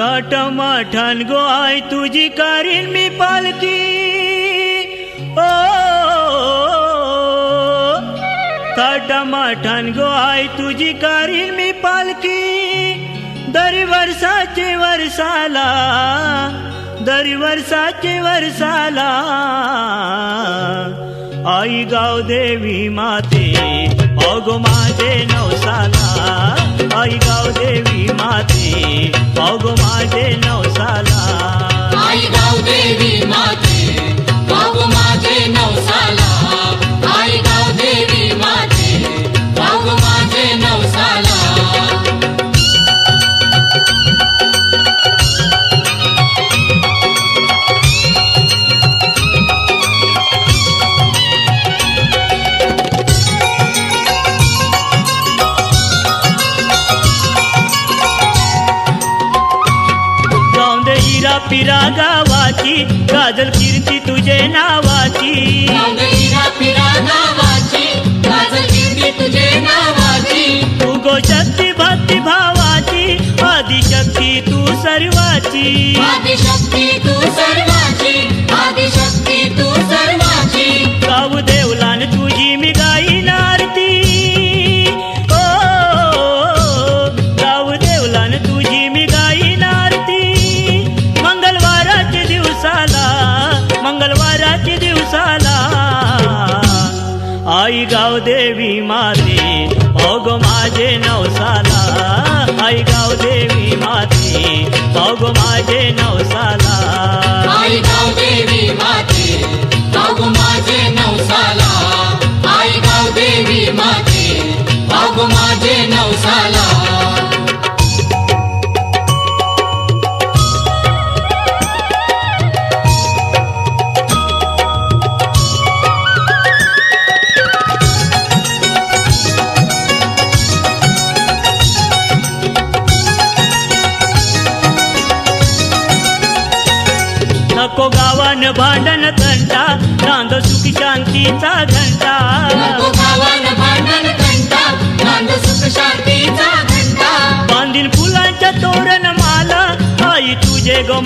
थाटमाठान गो I तुझी कारीन मी पालकी ओ थाटमाठान गो I तुझी कारीन मी पालकी दरी वर्षाचे वर्षाला दरी वर्षाचे वर्षाला. आई गाव देवी माते अगो माझे नवसाला. आई गाव देवी माते अगो माझे नवसाला. आई गाव देवी पिरा गावाची गाजल कीर्ती तुझे नावाची. गावदेवीरा पिरा नावाची गाजल कीर्ती तुझे नावाची. तू गो शक्ती भक्ती भावाची आदिशक्ती तू सर्वाची. आदिशक्ती तू सर्वाची आदिशक्ती तू आई गाव देवी माते अग माझे नवसाला. आई गाव देवी माते अग माझे नवसाला. आई गाव देवी माते गाव माझे नवसाला. आई गाव देवी माते गाव माझे नवसाला. गावान भांडण घंटा. नांद सुख शांतीचा घंटा. बांधीन फुलांच्या तोरण माला आई तुझे गो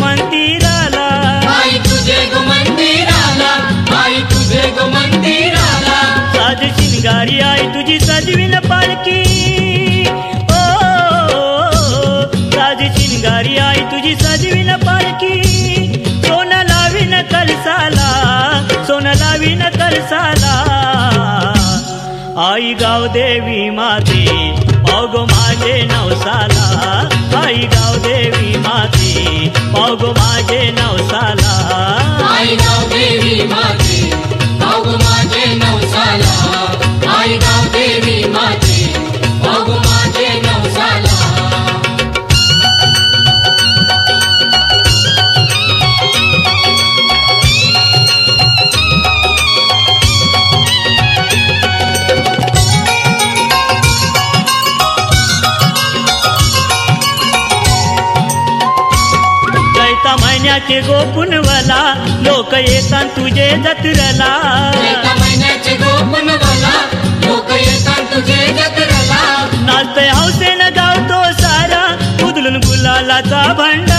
आई गाव देवी माते पाग माझे नवसाला. आई गाव देवी माते पाग माझे नवसाला. महिन्याचे गोपुनवला लोक येतात तुझे जत्रला. महिन्याचे गोपन मला लोक येतात तुझे जत्राला. नाचतय हौसेन गावतो सारा उदलून गुलालाचा भंडारा